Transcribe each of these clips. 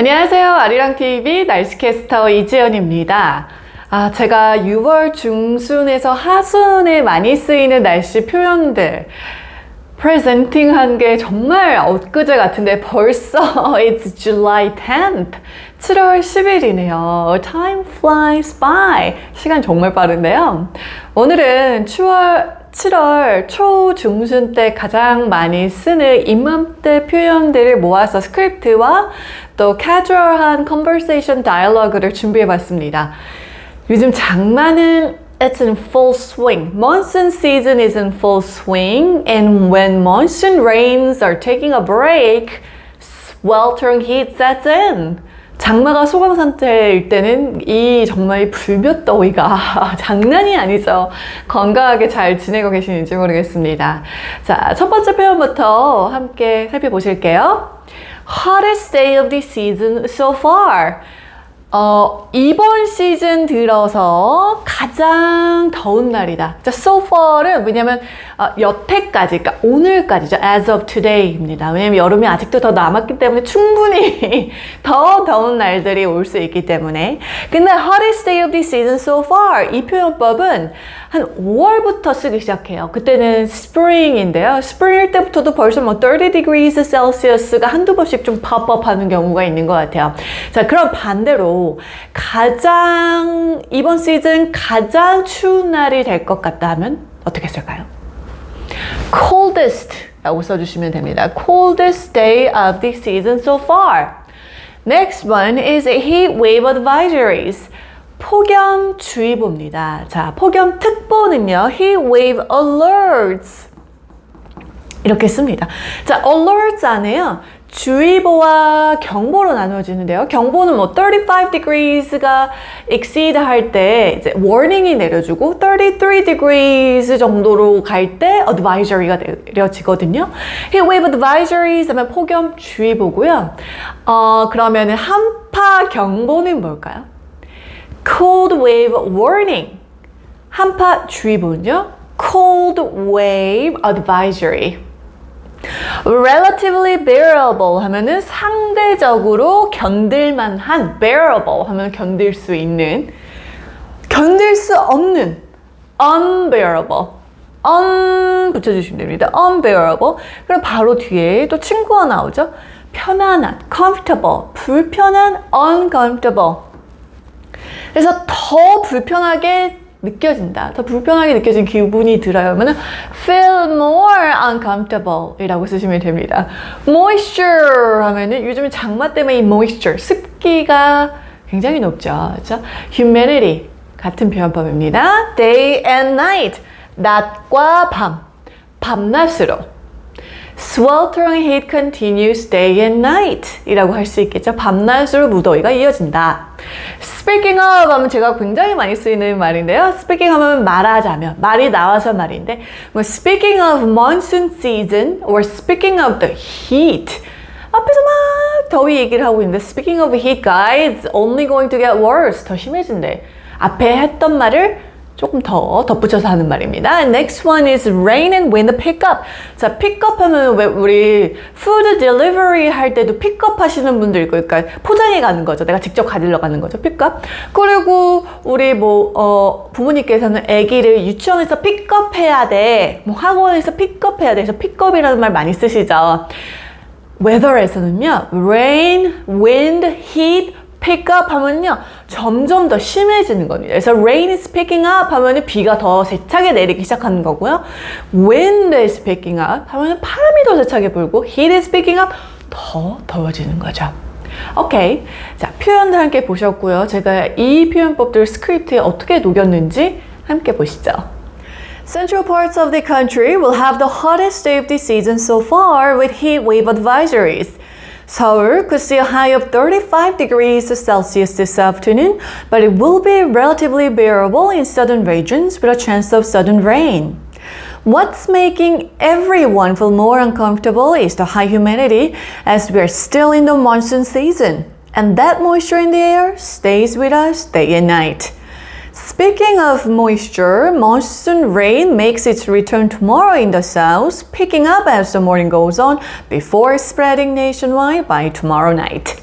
안녕하세요. 아리랑TV 날씨캐스터 이지연입니다. 아, 제가 6월 중순에서 하순에 많이 쓰이는 날씨 표현들 프레젠팅 한 게 정말 엊그제 같은데 벌써 it's July 10th. 7월 10일이네요. Time flies by. 시간 정말 빠른데요. 오늘은 7월 7월 초 중순 때 가장 많이 쓰는 이맘때 표현들을 모아서 스크립트와 또 캐주얼한 컨버세이션 다이얼로그를 준비해 봤습니다. 요즘 장마는 it's in full swing. Monsoon season is in full swing and when monsoon rains are taking a break, sweltering heat sets in. 장마가 소강 상태일 때는 이 정말 불볕 더위가 장난이 아니죠. 건강하게 잘 지내고 계시는지 모르겠습니다. 자, 첫 번째 표현부터 함께 살펴보실게요. Hottest day of the season so far. 어, 이번 시즌 들어서 가장 더운 날이다. 자, so far은 왜냐면 어, 여태까지, 그러니까 오늘까지죠. as of today입니다. 왜냐면 여름이 아직도 더 남았기 때문에 충분히 더 더운 날들이 올 수 있기 때문에. 근데 hottest day of the season so far 이 표현법은 한 5월부터 쓰기 시작해요. 그때는 spring인데요. spring일 때부터도 벌써 뭐 30 degrees Celsius가 한두 번씩 좀 pop-up 하는 경우가 있는 것 같아요. 자, 그럼 반대로 가장 이번 시즌 가장 추운 날이 될 것 같다 하면 어떻게 쓸까요? coldest 라고 써주시면 됩니다. coldest day of the season so far. Next one is heat wave advisories. 폭염주의보입니다. 자, 폭염특보는요, heat wave alerts. 이렇게 씁니다. 자, alerts 안에요. 주의보와 경보로 나누어지는데요. 경보는 뭐 35 degrees가 exceed 할 때 이제 warning이 내려주고 33 degrees 정도로 갈 때 advisory가 내려지거든요. heat wave advisories 하면 폭염 주의보고요. 어, 그러면은 한파 경보는 뭘까요? Cold wave warning. 한파 주의보는요. cold wave advisory. relatively bearable 하면은 상대적으로 견딜만한 bearable 하면 견딜 수 있는 견딜 수 없는 unbearable un 붙여주시면 됩니다. unbearable 그럼 바로 뒤에 또 친구가 나오죠. 편안한 comfortable 불편한 uncomfortable 그래서 더 불편하게 느껴진다. 더 불편하게 느껴진 기분이 들어요. 그러면 feel more uncomfortable 이라고 쓰시면 됩니다. moisture 하면은 요즘에 장마 때문에 이 moisture, 습기가 굉장히 높죠. 그렇죠? humidity 같은 표현법입니다. day and night, 낮과 밤, 밤낮으로. Sweltering heat continues day and night 이라고 할 수 있겠죠. 밤낮으로 무더위가 이어진다. speaking of 하면 제가 굉장히 많이 쓰이는 말인데요. speaking 하면 말하자면, 말이 나와서 말인데, 뭐 speaking of monsoon season or speaking of the heat 앞에서 막 더위 얘기를 하고 있는데 speaking of heat guys only going to get worse 더 심해진대. 앞에 했던 말을 조금 더 덧붙여서 하는 말입니다. Next one is rain and wind pickup. 자, up 하면 왜 우리 food delivery 할 때도 up 하시는 분들 있고, 그러니까 포장해 가는 거죠. 내가 직접 가지러 가는 거죠. up. 그리고 우리 뭐, 어, 부모님께서는 아기를 유치원에서 pick up 해야 돼. 뭐 학원에서 pick up 해야 돼. 그래서 up이라는 말 많이 쓰시죠. weather에서는요, rain, wind, heat, pick up 하면요 점점 더 심해지는 겁니다. 그래서 rain is picking up 하면은 비가 더 세차게 내리기 시작하는 거고요. wind is picking up 하면은 바람이 더 세차게 불고 heat is picking up 더 더워지는 거죠. 오케이. 자, 표현들 함께 보셨고요. 제가 이 표현법들 스크립트에 어떻게 녹였는지 함께 보시죠. Central parts of the country will have the hottest day of the season so far with heat wave advisories. Seoul could see a high of 35 degrees Celsius this afternoon, but it will be relatively bearable in southern regions with a chance of sudden rain. What's making everyone feel more uncomfortable is the high humidity as we are still in the monsoon season, and that moisture in the air stays with us day and night. Speaking of moisture, monsoon rain makes its return tomorrow in the south, picking up as the morning goes on before spreading nationwide by tomorrow night.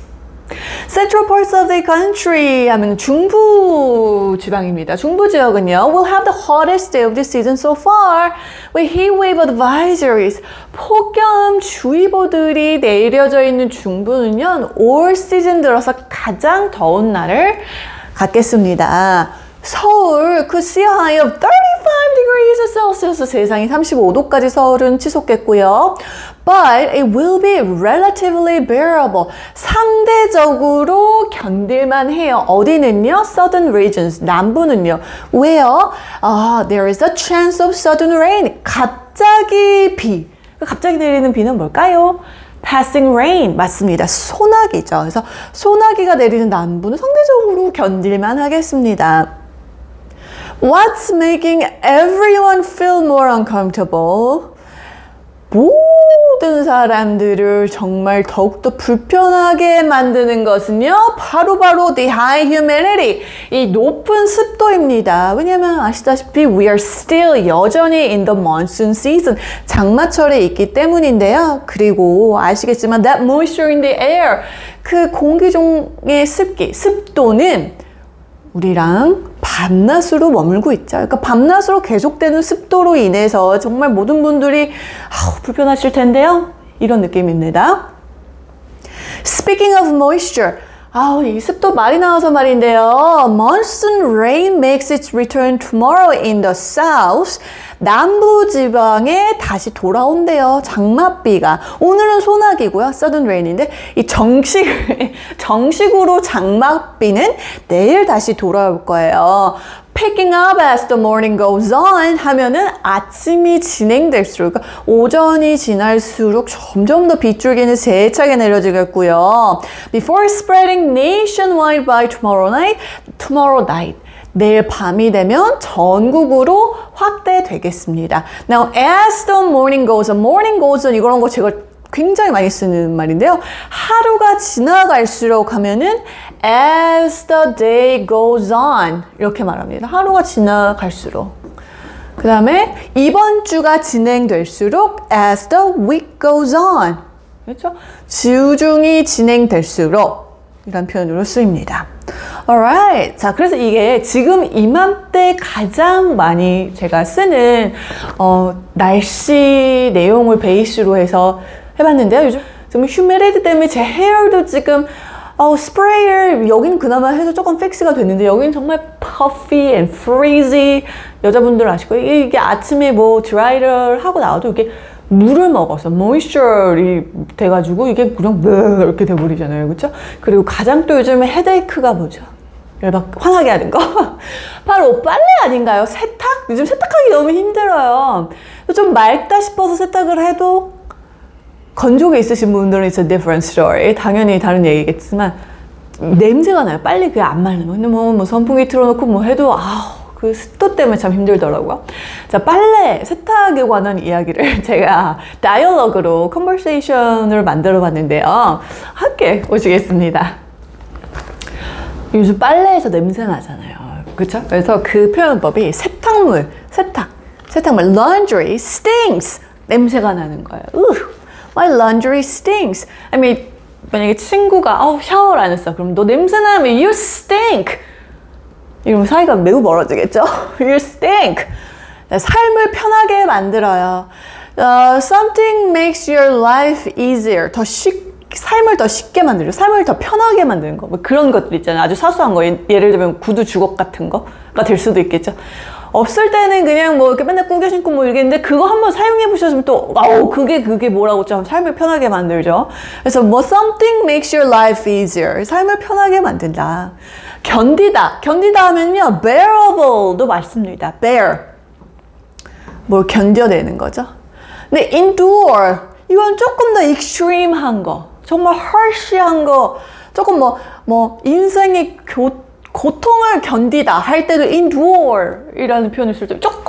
Central parts of the country 하면 중부 지방입니다. 중부 지역은요. will have the hottest day of the season so far with heat wave advisories. 폭염 주의보들이 내려져 있는 중부는요. 올 시즌 들어서 가장 더운 날을 갖겠습니다. 서울 could see a high of 35 degrees Celsius 세상이 35도까지 서울은 치솟겠고요. But it will be relatively bearable. 상대적으로 견딜만 해요. 어디는요? Southern regions. 남부는요. 왜요? 아, there is a chance of sudden rain. 갑자기 비. 갑자기 내리는 비는 뭘까요? passing rain 맞습니다. 소나기죠. 그래서 소나기가 내리는 남부는 상대적으로 견딜만 하겠습니다. What's making everyone feel more uncomfortable? 모든 사람들을 정말 더욱더 불편하게 만드는 것은요, 바로바로 바로 the high humidity, 이 높은 습도입니다. 왜냐면 아시다시피 we are still 여전히 in the monsoon season, 장마철에 있기 때문인데요. 그리고 아시겠지만 that moisture in the air, 그 공기 중의 습기, 습도는 우리랑 밤낮으로 머물고 있죠. 그러니까 밤낮으로 계속되는 습도로 인해서 정말 모든 분들이 아우, 불편하실 텐데요. 이런 느낌입니다. Speaking of moisture, 아우, 이 습도 말이 나와서 말인데요. Monsoon rain makes its return tomorrow in the south. 남부 지방에 다시 돌아온대요. 장맛비가. 오늘은 소나기고요. sudden rain인데 이 정식 정식으로 장맛비는 내일 다시 돌아올 거예요. picking up as the morning goes on 하면은 아침이 진행될수록 그러니까 오전이 지날수록 점점 더 빗줄기는 세차게 내려지겠고요. Before spreading nationwide by tomorrow night, tomorrow night. 내일 밤이 되면 전국으로 확대되겠습니다. Now, as the morning goes on, morning goes on 이런 거 제가 굉장히 많이 쓰는 말인데요. 하루가 지나갈수록 하면은 as the day goes on 이렇게 말합니다. 하루가 지나갈수록. 그 다음에 이번 주가 진행될수록 as the week goes on. 그렇죠? 주중이 진행될수록 이런 표현으로 쓰입니다. Alright. 자, 그래서 이게 지금 이맘때 가장 많이 제가 쓰는 어, 날씨 내용을 베이스로 해서 해봤는데요. 요즘 좀 휴메리티 때문에 제 헤어도 지금 어, 스프레이를 여긴 그나마 해도 조금 픽스가 됐는데 여긴 정말 puffy and 여자분들 아시고 이게 아침에 뭐 드라이를 하고 나와도 이게 물을 먹어서 모이스처리 돼가지고 이게 그냥 왜 이렇게 돼버리잖아요 그렇죠? 그리고 가장 또 요즘에 헤데이크가 뭐죠? 열받 화나게 하는 거 바로 빨래 아닌가요? 세탁? 요즘 세탁하기 너무 힘들어요 좀 맑다 싶어서 세탁을 해도 건조기 있으신 분들은 it's a different story. 당연히 다른 얘기겠지만 냄새가 나요. 빨리 그게 안 말리면. 근데 뭐, 뭐 선풍기 틀어놓고 뭐 해도 아우 그 습도 때문에 참 힘들더라고요. 자 빨래 세탁에 관한 이야기를 제가 다이얼로그로 컨버세이션을 만들어 봤는데요. 함께 보시겠습니다. 요즘 빨래에서 냄새 나잖아요. 그렇죠? 그래서 그 표현법이 세탁물, 세탁, 세탁물, laundry stinks 냄새가 나는 거예요. 으 My laundry stinks. I mean, 만약에 친구가 어, 샤워를 안 했어. 그럼 너 냄새 나면 you stink. 이러면 사이가 매우 멀어지겠죠? you stink. 삶을 편하게 만들어요. Uh, something makes your life easier. 더 쉽, 삶을 더 쉽게 만들죠. 삶을 더 편하게 만드는 거. 뭐 그런 것들 있잖아요. 아주 사소한 거. 예를 들면 구두 주걱 같은 거가 될 수도 있겠죠. 없을 때는 그냥 뭐 이렇게 맨날 꾸겨 신고 뭐 이러겠는데 그거 한번 사용해 보셨으면 또 아우 그게 그게 뭐라고 좀 삶을 편하게 만들죠. 그래서 뭐 something makes your life easier. 삶을 편하게 만든다. 견디다. 견디다 하면요 bearable도 맞습니다. bear. 뭘 견뎌내는 거죠. 근데 endure 이건 조금 더 extreme한 거. 정말 harsh한 거. 조금 뭐 뭐 인생의 교 고통을 견디다 할 때도 endure이라는 표현을 쓸 때 조금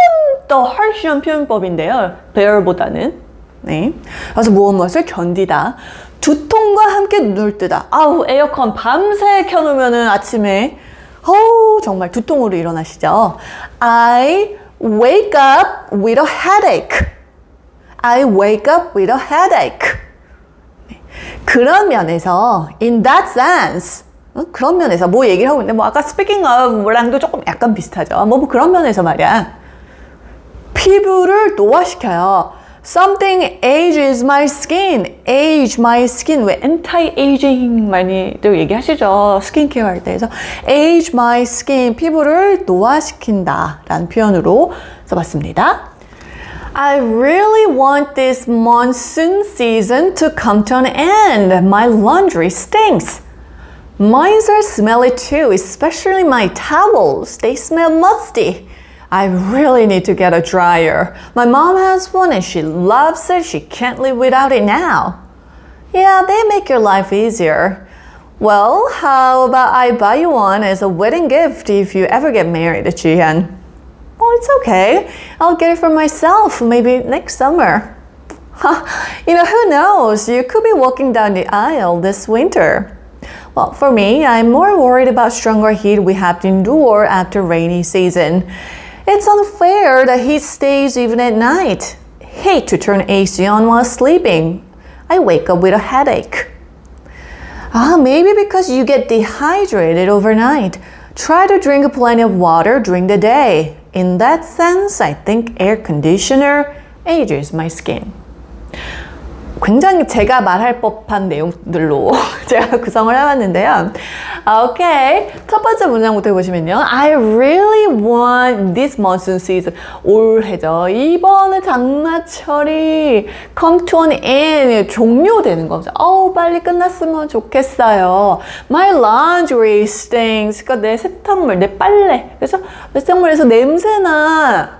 더 harsh한 표현법인데요. bear보다는. 네. 그래서 무엇 무엇을 견디다. 두통과 함께 눈을 뜨다. 아우, 에어컨 밤새 켜놓으면은 아침에, 어우, 정말 두통으로 일어나시죠. I wake up with a headache. I wake up with a headache. 그런 면에서, in that sense, 어? 그런 면에서 뭐 얘기를 하고 있는데 뭐 아까 speaking of랑도 조금 약간 비슷하죠. 뭐, 뭐 그런 면에서 말이야. 피부를 노화시켜요. Something ages my skin. age my skin. 왜 anti-aging 많이들 얘기하시죠. 스킨케어 할 때. 그래서 age my skin. 피부를 노화시킨다. 라는 표현으로 써봤습니다. I really want this monsoon season to come to an end. My laundry stinks. Mine are smelly too, especially my towels. They smell musty. I really need to get a dryer. My mom has one and she loves it. She can't live without it now. Yeah, they make your life easier. Well, how about I buy you one as a wedding gift if you ever get married, Jihan? Oh, it's okay. I'll get it for myself maybe next summer. you know, who knows? You could be walking down the aisle this winter. Well, for me, I'm more worried about stronger heat we have to endure after rainy season. It's unfair that heat stays even at night. Hate to turn AC on while sleeping. I wake up with a headache. Ah, maybe because you get dehydrated overnight. Try to drink plenty of water during the day. In that sense, I think air conditioner ages my skin. 굉장히 제가 말할 법한 내용들로 제가 구성을 해봤는데요. 아, 오케이. 첫 번째 문장부터 해보시면요. I really want this monsoon season. 올해죠. 이번에 장마철이 come to an end. 종료되는 거죠. 어우, 빨리 끝났으면 좋겠어요. My laundry stinks. 그러니까 내 세탁물, 내 빨래. 그래서 세탁물에서 냄새나.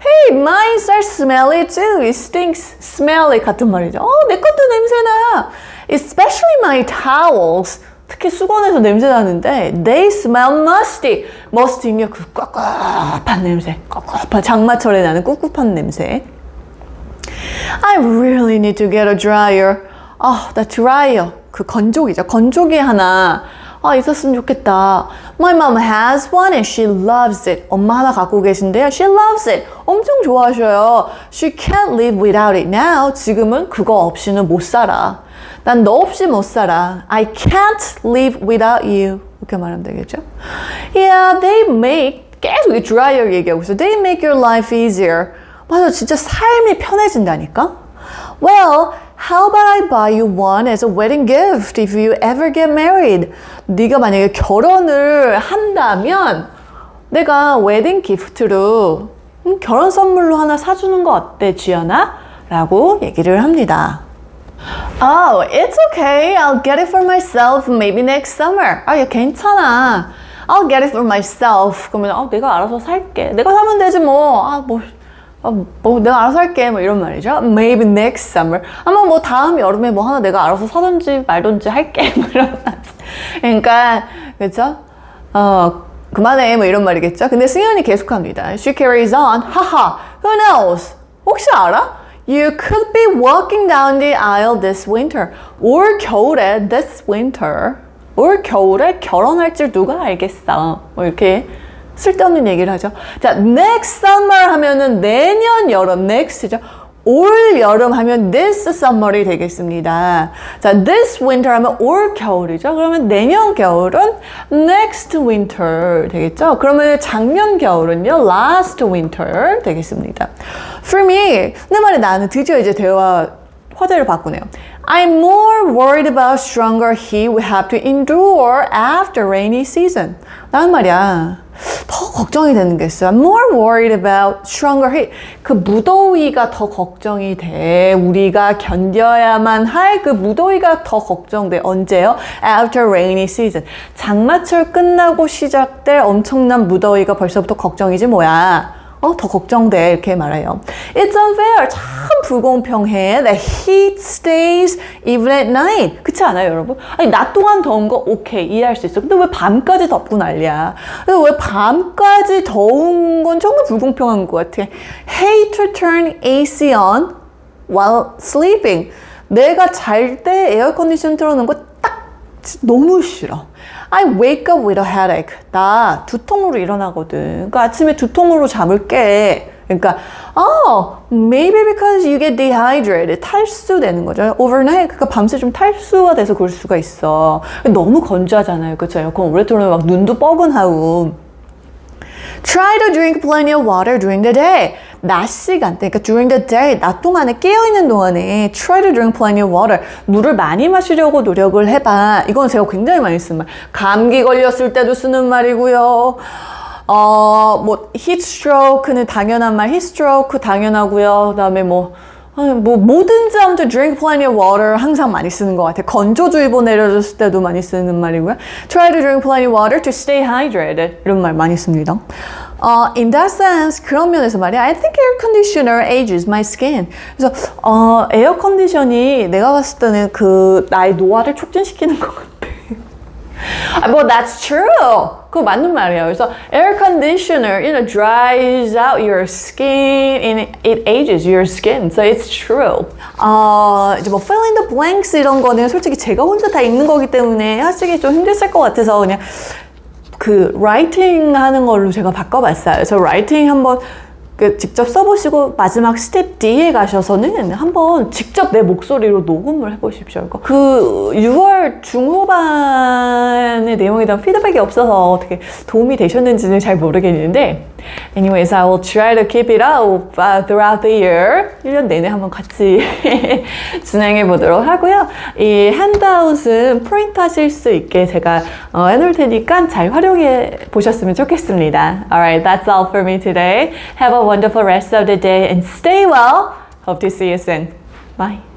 Hey, mine are smelly too. It stinks. Smelly 같은 말이죠. 어, 내 것도 냄새나. Especially my towels. 특히 수건에서 냄새 나는데 they smell musty. musty면 그 꿉꿉한 냄새. 꿉꿉한 장마철에 나는 꿉꿉한 냄새. I really need to get a dryer. 아, 나 드라이어. 그 건조기죠. 건조기 하나 아, 있었으면 좋겠다. My mom has one and she loves it. 엄마 하나 갖고 계신데요. She loves it. 엄청 좋아하셔요. She can't live without it now. 지금은 그거 없이는 못 살아. 난 너 없이 못 살아. I can't live without you. 이렇게 말하면 되겠죠? Yeah, they make 계속 이 드라이어 얘기하고 있어. They make your life easier. 맞아, 진짜 삶이 편해진다니까? Well, how about I buy you one as a wedding gift if you ever get married? 네가 만약에 결혼을 한다면 내가 웨딩 기프트로 음, 결혼 선물로 하나 사주는 거 어때, 지연아? 라고 얘기를 합니다. Oh, it's okay. I'll get it for myself maybe next summer. 아, 야, 괜찮아. I'll get it for myself. 그러면 아, 내가 알아서 살게. 내가 사면 되지 뭐. 아, 뭐. 아, 뭐 내가 알아서 할게 뭐 이런 말이죠. Maybe next summer. 아마 뭐 다음 여름에 뭐 하나 내가 알아서 사든지 말든지 할게 뭐 이런 말. 그러니까 그렇죠? 어 그만해 뭐 이런 말이겠죠. 근데 승현이 계속합니다. She carries on. 하하. Who knows? 혹시 알아? You could be walking down the aisle this winter. 올 겨울에 this winter. 올 겨울에 결혼할 줄 누가 알겠어. 뭐 이렇게 쓸데없는 얘기를 하죠. 자, next summer 하면은 내년 여름, next죠. 올 여름 하면 this summer이 되겠습니다. 자, this winter 하면 올 겨울이죠. 그러면 내년 겨울은 next winter 되겠죠. 그러면 작년 겨울은요, last winter 되겠습니다. For me, 내 말에 나는 드디어 이제 대화 화제를 바꾸네요. I'm more worried about stronger heat we have to endure after rainy season. 나는 말이야. 더 걱정이 되는 게 있어요. I'm more worried about stronger heat. 그 무더위가 더 걱정이 돼. 우리가 견뎌야만 할 그 무더위가 더 걱정돼. 언제요? After rainy season. 장마철 끝나고 시작될 엄청난 무더위가 벌써부터 걱정이지 뭐야. 어, 더 걱정돼. 이렇게 말해요. It's unfair. 참 불공평해. The heat stays even at night. 그렇지 않아요, 여러분? 아니, 낮 동안 더운 거 오케이. 이해할 수 있어. 근데 왜 밤까지 덥고 난리야? 근데 왜 밤까지 더운 건 정말 불공평한 것 같아. Hate to turn AC on while sleeping. 내가 잘 때 에어컨디션 틀어놓은 거 딱 너무 싫어. I wake up with a headache. 나 두통으로 일어나거든. 그러니까 아침에 두통으로 잠을 깨. 그러니까 oh, maybe because you get dehydrated. 탈수되는 거죠. overnight 그러니까 밤새 좀 탈수가 돼서 그럴 수가 있어. 너무 건조하잖아요. 그렇죠? 에어컨 오래 틀면 막 눈도 뻐근하고. Try to drink plenty of water during the day. 낮 시간 대, 그러니까 during the day, 낮 동안에 깨어있는 동안에 try to drink plenty of water. 물을 많이 마시려고 노력을 해봐. 이건 제가 굉장히 많이 쓰는 말. 감기 걸렸을 때도 쓰는 말이고요. 어, 뭐, heat stroke는 당연한 말, heat stroke 당연하고요. 그 다음에 뭐, 아, 뭐 뭐든지 아무튼 drink plenty of water 항상 많이 쓰는 것 같아요. 건조주의보 내려졌을 때도 많이 쓰는 말이고요. Try to drink plenty of water to stay hydrated 이런 말 많이 씁니다. 어, in that sense 그런 면에서 말이야. I think air conditioner ages my skin. 그래서 어, 에어 컨디션이 내가 봤을 때는 그 나의 노화를 촉진시키는 것 같아. 아, Well, that's true. 그거 맞는 말이에요. 그래서 air conditioner, you know, dries out your skin and it ages your skin. So it's true. 어, 이제 뭐 fill in the blanks 이런 거는 솔직히 제가 혼자 다 읽는 거기 때문에 하시기 좀 힘드실 것 같아서 그냥 그 writing 하는 걸로 제가 바꿔봤어요. 그래서 writing 한번 그 직접 써보시고 마지막 스텝 D에 가셔서는 한번 직접 내 목소리로 녹음을 해보십시오. 그그 6월 중후반의 내용에 대한 피드백이 없어서 어떻게 도움이 되셨는지는 잘 모르겠는데 Anyways, I will try to keep it up uh, throughout the year. 1년 내내 한번 같이 진행해 보도록 하고요. 이 핸드아웃은 프린트 하실 수 있게 제가 어, 해놓을 테니까 잘 활용해 보셨으면 좋겠습니다. Alright, that's all for me today. Have a wonderful rest of the day and stay well. Hope to see you soon. Bye.